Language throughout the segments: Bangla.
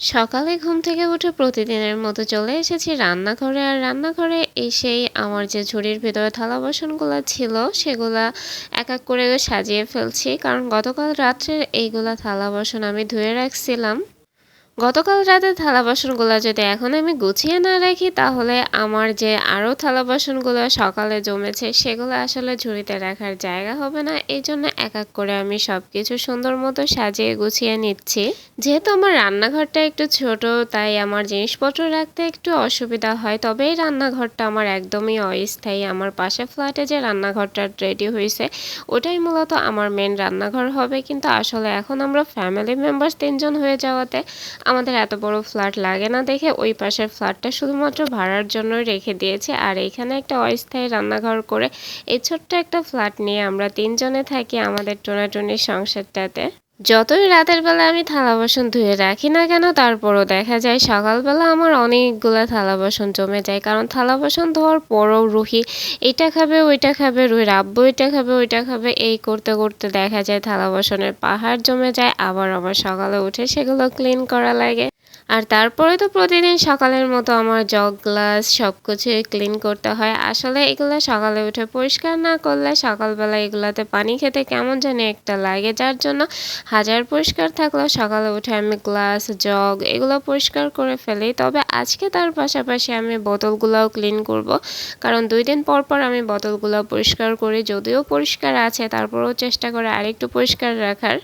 সকালে ঘুম থেকে উঠে প্রতিদিনের মতো চলে এসেছি রান্নাঘরে। আর রান্নাঘরে এসেই আমার যে ঝুড়ির ভেতরে থালা বাসনগুলো ছিল, সেগুলা এক এক করে সাজিয়ে ফেলছি। কারণ গতকাল রাত্রে এইগুলা থালা বাসন আমি ধুয়ে রাখছিলাম। গতকাল রাতে থালা বাসনগুলো যদি এখন আমি গুছিয়ে না রাখি, তাহলে আমার যে আরও থালা বাসনগুলো সকালে জমেছে, সেগুলো আসলে ঝুড়িতে রাখার জায়গা হবে না। এই জন্য এক এক করে আমি সব কিছু সুন্দর মতো সাজিয়ে গুছিয়ে নিচ্ছি। যেহেতু আমার রান্নাঘরটা একটু ছোট, তাই আমার জিনিসপত্র রাখতে একটু অসুবিধা হয়। তবে এই রান্নাঘরটা আমার একদমই অস্থায়ী। আমার পাশে ফ্ল্যাটে যে রান্নাঘরটা রেডি হয়েছে, ওটাই মূলত আমার মেন রান্নাঘর হবে। কিন্তু আসলে এখন আমরা ফ্যামিলি মেম্বার্স তিনজন হয়ে যাওয়াতে আমাদের এত বড় ফ্ল্যাট লাগে না দেখে ওই পাশের ফ্ল্যাটটা শুধুমাত্র ভাড়ার জন্য রেখে দিয়েছে। আর এখানে একটা অস্থায়ী রান্নাঘর করে এই ছোট্ট একটা ফ্ল্যাট নিয়ে আমরা তিনজনে থাকি আমাদের টোনাটুনির সংসারটাতে। যতই রাতের বেলা আমি থালা বাসন ধুয়ে রাখি না কেন, তারপরও দেখা যায় সকালবেলা আমার অনেকগুলো থালা বাসন জমে যায়। কারণ থালা বাসন ধোয়ার পরও রুহি এটা খাবে, ওইটা খাবে রুহির আব্বু এটা খাবে, ওইটা খাবে। এই করতে করতে দেখা যায় থালা বাসনের পাহাড় জমে যায়, আবার আবার সকালে উঠে সেগুলো ক্লিন করা লাগে। আর তারপরে তো প্রতিদিন সকালের মতো আমার জগ গ্লাস সব কিছু ক্লিন করতে হয়। আসলে এগুলো সকালে উঠে পরিষ্কার না করলে সকালবেলা এগুলাতে পানি খেতে কেমন জানি একটা লাগে, যার জন্য হাজার পরিষ্কার থাকলেও সকালে উঠে আমি গ্লাস, জগ এগুলো পরিষ্কার করে ফেলি। তবে আজকে তার পাশাপাশি আমি বোতলগুলোও ক্লিন করব। কারণ দুই দিন পর পর আমি বোতলগুলো পরিষ্কার করি। যদিও পরিষ্কার আছে, তারপরেও চেষ্টা করে আরেকটু পরিষ্কার রাখার।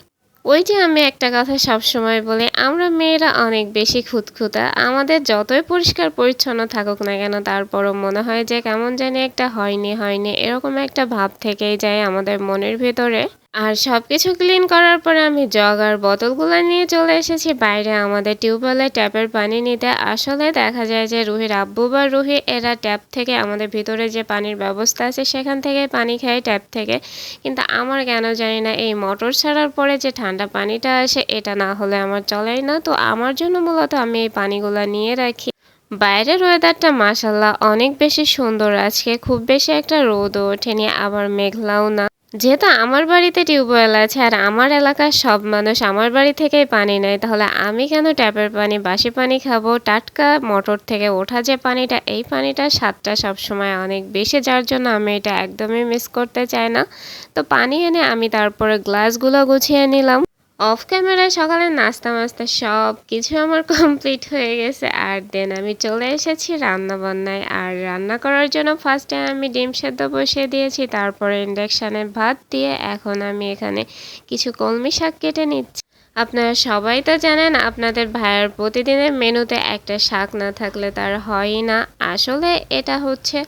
ওই যে আমি একটা কথা সবসময় বলি, আমরা মেয়েরা অনেক বেশি খুঁতখুঁতা। আমাদের যতই পরিষ্কার পরিচ্ছন্ন থাকুক না কেন, তারপরও মনে হয় যে কেমন জানি একটা হয়নি হয়নি, এরকম একটা ভাব থেকেই যায় আমাদের মনের ভেতরে। আর সব কিছু ক্লিন করার পরে আমি জগ আর বোতলগুলো নিয়ে চলে এসেছি। বাইরে আমাদের টিউবওয়েলে ট্যাপের পানি নিতে আসলে দেখা যায় যে রুহির আব্বু বা রুহি এরা ট্যাপ থেকে আমাদের ভিতরে যে পানির ব্যবস্থা আছে সেখান থেকে পানি খায় ট্যাপ থেকে। কিন্তু আমার কেন জানি না এই মোটর ছাড়ার পরে যে ঠান্ডা পানিটা আসে এটা না হলে আমার চলেই না। তো আমার জন্য মূলত আমি এই পানিগুলো নিয়ে রাখি। বাইরের ওয়েদারটা মাসাল্লাহ অনেক বেশি সুন্দর। আজকে খুব বেশি একটা রোদও ওঠেনি, আবার মেঘলাও না। যেহেতু আমার বাড়িতে টিউবওয়েল আছে আর আমার এলাকার সব মানুষ আমার বাড়ি থেকেই পানি নেয়, তাহলে আমি কেন ট্যাপের পানি, বাসি পানি খাব? টাটকা মোটর থেকে ওঠা যে পানিটা, এই পানিটা স্বাদটা সবসময় অনেক বেশি, যার জন্য আমি এটা একদমই মিস করতে চাই না। তো পানি এনে আমি তারপরে গ্লাসগুলো গুছিয়ে নিলাম। অফ ক্যামেরায় সকালে নাস্তা মাস্তা সব কিছু আমার কমপ্লিট হয়ে গেছে। আর দেন আমি চলে এসেছি রান্না বান্নায় আর রান্না করার জন্য ফার্স্টে আমি ডিম সেদ্ধ বসিয়ে দিয়েছি, তারপরে ইন্ডাকশানে ভাত দিয়ে এখন আমি এখানে কিছু কলমি শাক কেটে নিচ্ছি। আপনারা সবাই তো জানেন আপনাদের ভাইয়ের প্রতিদিনের মেনুতে একটা শাক না থাকলে তার হয়ই না। আসলে এটা হচ্ছে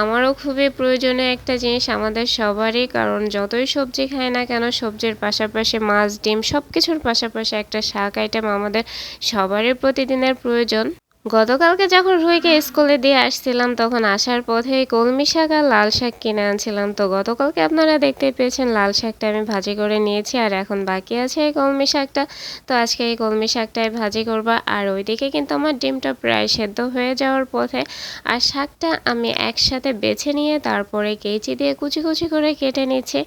আমারও খুবই প্রয়োজনীয় একটা জিনিস আমাদের সবারই, কারণ যতই সবজি খায় না কেন সবজির পাশাপাশি মাছ, ডিম সব কিছুর পাশাপাশি একটা শাক আইটেম আমাদের সবারই প্রতিদিনের প্রয়োজন। গতকালকে যখন রুইকে স্কুলে দিয়ে আসছিলাম, তখন আসার পথে কলমি শাক আর লাল শাক কিনে আনছিলাম। তো গতকালকে আপনারা দেখতে পেয়েছেন, লাল শাকটা আমি ভাজি করে নিয়েছি আর এখন বাকি আছে এই কলমি শাকটা। তো আজকে এই কলমি শাকটাই ভাজি করবা আর ওইদিকে কিন্তু আমার ডিমটা প্রায় সেদ্ধ হয়ে যাওয়ার পথে আর শাকটা আমি একসাথে বেছে নিয়ে তারপরে কেচি দিয়ে কুচি কুচি করে কেটে নিচ্ছি।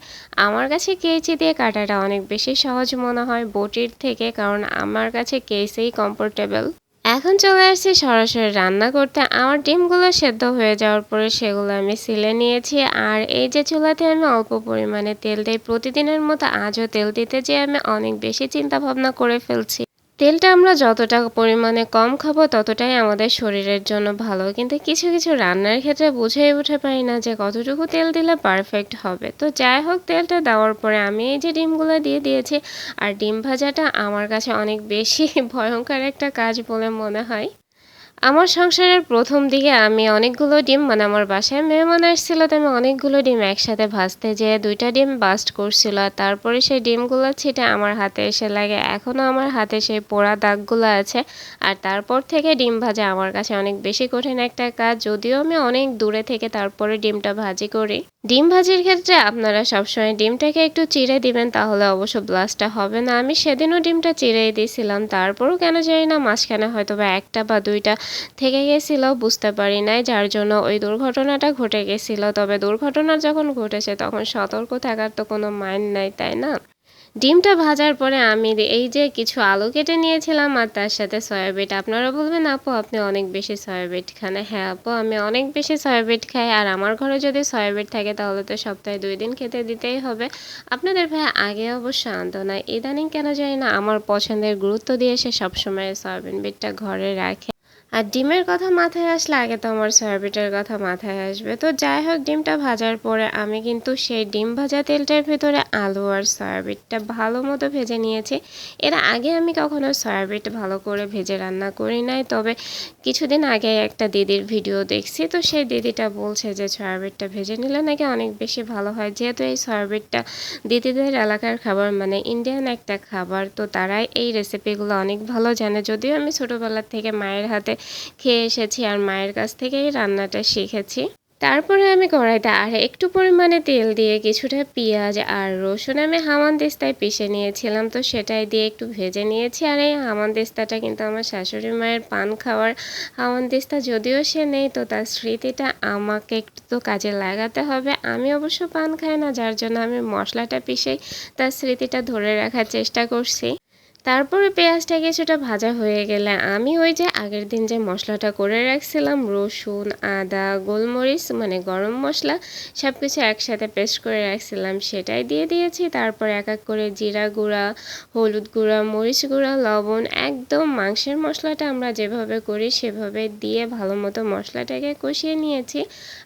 আমার কাছে কেচি দিয়ে কাটাটা অনেক বেশি সহজ মনে হয় বটির থেকে, কারণ আমার কাছে কেসেই কমফোর্টেবল এখন চলে আসছি সরাসরি রান্না করতে। আমার ডিমগুলো সেদ্ধ হয়ে যাওয়ার পরে সেগুলো আমি সিলে নিয়েছি। আর এই যে চুলাতে আমি অল্প পরিমাণে তেল দিই, প্রতিদিনের মতো আজও তেল দিতে যেয়ে আমি অনেক বেশি চিন্তা ভাবনা করে ফেলছি। তেলটা আমরা যতটা পরিমাণে কম খাব ততটাই আমাদের শরীরের জন্য ভালো। কিন্তু কিছু কিছু রান্নার ক্ষেত্রে বুঝেই উঠে পারি না যে কতটুকু তেল দিলে পারফেক্ট হবে। তো যাই হোক, তেলটা দেওয়ার পরে আমি এই যে ডিমগুলো দিয়ে দিয়েছি, আর ডিম ভাজাটা আমার কাছে অনেক বেশি ভয়ঙ্কর একটা কাজ বলে মনে হয়। আমার সংসারের প্রথম দিকে আমি অনেকগুলো ডিম মানে আমার বাসায় মেহমান আসছিল তো আমি অনেকগুলো ডিম একসাথে ভাজতে যেয়ে দুইটা ডিম বাস্ট করছিল। তারপরে সেই ডিমগুলো ছিটে আমার হাতে এসে লাগে। এখনও আমার হাতে সেই পোড়া দাগগুলো আছে আর তারপর থেকে ডিম ভাজা আমার কাছে অনেক বেশি কঠিন একটা কাজ। যদিও আমি অনেক দূরে থেকে তারপরে ডিমটা ভাজি করি। ডিম ভাজির ক্ষেত্রে আপনারা সবসময় ডিমটাকে একটু চিড়ে দিবেন, তাহলে অবশ্য ব্লাস্টটা হবে না। আমি সেদিনও ডিমটা চিড়েই দিয়েছিলাম, তারপরও কেন জানি না, মাঝখানে হয়তো বা একটা বা দুইটা থেকে গেছিল, বুঝতে পারি নাই, যার জন্য ওই দুর্ঘটনাটা ঘটে গেছিল। তবে দুর্ঘটনা যখন ঘটেছে, তখন সতর্ক থাকার তো কোনো মাইন্ড নাই, তাই না? ডিমটা ভাজার পরে আমি এই যে কিছু আলু কেটে নিয়েছিলাম আর তার সাথে সয়াবিট আপনারা বলবেন, আপু, আপনি অনেক বেশি সয়াবিট খান। হ্যাঁ আপু, আমি অনেক বেশি সয়াবিট খাই। আর আমার ঘরে যদি সয়াবিট থাকে, তাহলে তো সপ্তাহে দুই দিন খেতে দিতেই হবে। আপনাদের ভাই আগে অবশ্য আনতো না। ইদানিং কেন জানি না, আমার পছন্দের গুরুত্ব দিয়ে সে সবসময় সয়াবিন বিটটা ঘরে রাখে। আর ডিমের কথা মাথায় আসলে আগে তো আমার সয়াবিটের কথা মাথায় আসবে। তো যাই হোক, ডিমটা ভাজার পরে আমি কিন্তু সেই ডিম ভাজা তেলটার ভেতরে আলু আর সয়াবিনটা ভালো মতো ভেজে নিয়েছি। এর আগে আমি কখনো সয়াবিন ভালো করে ভেজে রান্না করি নাই, তবে কিছুদিন আগে একটা দিদির ভিডিও দেখছি, তো সেই দিদিটা বলছে যে সয়াবিনটা ভেজে নিলে নাকি অনেক বেশি ভালো হয়। যেহেতু এই সয়াবিনটা দিদিদের এলাকার খাবার মানে ইন্ডিয়ান একটা খাবার, তো তারাই এই রেসিপিগুলো অনেক ভালো জানে। যদিও আমি ছোটোবেলার থেকে মায়ের হাতে খেয়ে এসেছি আর মায়ের কাছ থেকেই রান্নাটা শিখেছি। তারপরে আমি কড়াইতে আর একটু পরিমাণে তেল দিয়ে কিছুটা পেঁয়াজ আর রসুন আমি হামানদিস্তায় পিষে নিয়েছিলাম, তো সেটাই দিয়ে একটু ভেজে নিয়েছি। আর এই হামানদিস্তাটা কিন্তু আমার শাশুড়ি মায়ের পান খাওয়ার হামানদিস্তা যদিও সে নেই, তো তার স্মৃতিটা আমাকে একটু তো কাজে লাগাতে হবে। আমি অবশ্য পান খাই না, যার জন্য আমি মশলাটা পিষেই তার স্মৃতিটা ধরে রাখার চেষ্টা করছি। তারপরে পেঁয়াজটা কিছুটা ভাজা হয়ে গেলে আমি ওই যে আগের দিন যে মশলাটা করে রাখছিলাম, রসুন, আদা, গোলমরিচ মানে গরম মশলা সব কিছু একসাথে পেস্ট করে রাখছিলাম, সেটাই দিয়ে দিয়েছি। তারপর এক এক করে জিরা গুঁড়া, হলুদ গুঁড়া, মরিচ গুঁড়া, লবণ, একদম মাংসের মশলাটা আমরা যেভাবে করি সেভাবে দিয়ে ভালো মতো মশলাটাকে কষিয়ে নিয়েছি।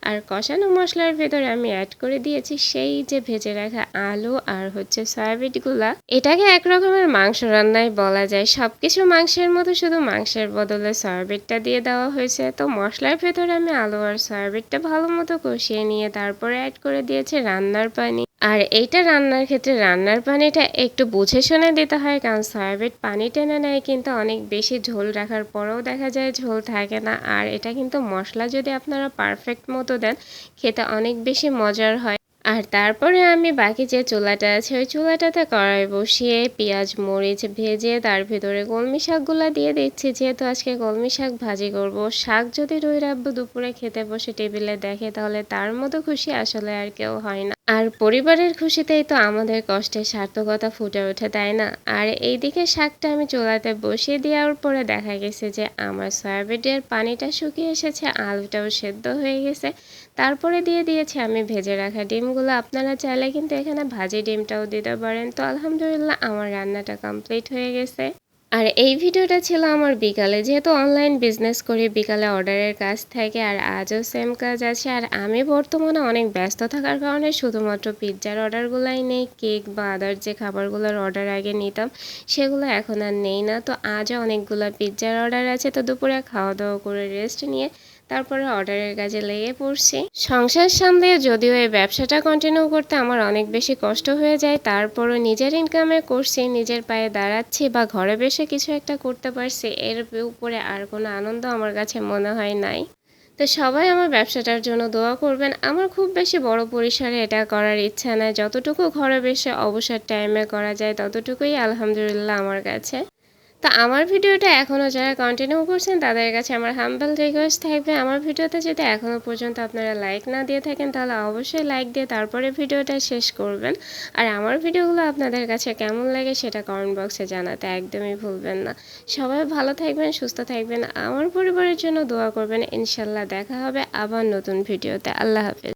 আর কষানো মশলার ভেতরে আমি অ্যাড করে দিয়েছি সেই যে ভেজে রাখা আলু আর হচ্ছে সয়াবিনগুলা এটাকে এক রকমের মাংস রান্নায় বলা যায় সব কিছু মাংসের মতো, শুধু মাংসের বদলে সয়াবিনটা দিয়ে দেওয়া হয়েছে। তো মশলার ভেতরে আমি আলু আর সয়াবিনটা ভালো মতো কষিয়ে নিয়ে তারপরে অ্যাড করে দিয়েছি রান্নার পানি। আর এইটা রান্নার ক্ষেত্রে, রান্নার পানিটা একটু বুঝে শুনে দিতে হয়, কারণ সয়াবিন পানি টেনে নেয় কিন্তু অনেক বেশি ঝোল রাখার পরেও দেখা যায় ঝোল থাকে না। আর এটা কিন্তু মশলা যদি আপনারা পারফেক্ট মতো দেন, খেতে অনেক বেশি মজার হয়। আর তারপরে আমি বাকি যে চুলাটা আছে, ওই চুলাটাতে কড়াই বসিয়ে পেঁয়াজ, মরিচ ভেজে তার ভিতরে কলমি শাকগুলো দিয়ে দিচ্ছি। যেহেতু আজকে কলমি শাক ভাজি করব, শাক যদি রুই রাখব দুপুরে খেতে বসে টেবিলে দেখে, তাহলে তার মতো খুশি আসলে আর কেউ হয় না। আর পরিবারের খুশিতেই তো আমাদের কষ্টের সার্থকতা ফুটে ওঠে, তাই না? আর এইদিকে শাকটা আমি চুলাতে বসিয়ে দেওয়ার পরে দেখা গেছে যে আমার সয়াবিনের পানিটা শুকিয়ে এসেছে, আলুটাও সেদ্ধ হয়ে গেছে। তারপরে দিয়ে দিয়েছি আমি ভেজে রাখা ডিমগুলো। আপনারা চাইলে কিন্তু এখানে ভাজি ডিমটাও দিতে পারেন। তো আলহামদুলিল্লাহ আমার রান্নাটা কমপ্লিট হয়ে গেছে। আর এই ভিডিওটা ছিল আমার বিকালে। যেহেতু অনলাইন বিজনেস করি, বিকালে অর্ডারের কাজ থাকে আর আজও সেম কাজ আছে। আর আমি বর্তমানে অনেক ব্যস্ত থাকার কারণে শুধুমাত্র পিৎজার অর্ডারগুলাই নেই কেক বা আদার যে খাবারগুলোর অর্ডার আগে নিতাম, সেগুলো এখন আর নেই না। তো আজও অনেকগুলো পিৎজার অর্ডার আছে। তো দুপুরে খাওয়া দাওয়া করে রেস্ট নিয়ে তারপরে অর্ডারের কাজে লেগে পড়ছি। সংসার সামলে যদিও এই ব্যবসাটা কন্টিনিউ করতে আমার অনেক বেশি কষ্ট হয়ে যায়, তারপরও নিজের ইনকামে করছি, নিজের পায়ে দাঁড়াচ্ছি বা ঘরে বসে কিছু একটা করতে পারছি, এর উপরে আর কোনো আনন্দ আমার কাছে মনে হয় নাই। তো সবাই আমার ব্যবসাটার জন্য দোয়া করবেন। আমার খুব বেশি বড় পরিসরে এটা করার ইচ্ছা নাই। যতটুকু ঘরে বসে অবসর টাইমে করা যায়, ততটুকুই আলহামদুলিল্লাহ আমার কাছে। তো আমার ভিডিওটা এখনও যারা কন্টিনিউ করছেন, তাদের কাছে আমার হাম্বল রিকোয়েস্ট থাকবে। আমার ভিডিওতে যদি এখনও পর্যন্ত আপনারা লাইক না দিয়ে থাকেন, তাহলে অবশ্যই লাইক দিয়ে তারপরে ভিডিওটা শেষ করবেন। আর আমার ভিডিওগুলো আপনাদের কাছে কেমন লাগে সেটা কমেন্ট বক্সে জানাতে একদমই ভুলবেন না। সবাই ভালো থাকবেন, সুস্থ থাকবেন। আমার পরিবারের জন্য দোয়া করবেন। ইনশাল্লাহ দেখা হবে আবার নতুন ভিডিওতে। আল্লাহ হাফেজ।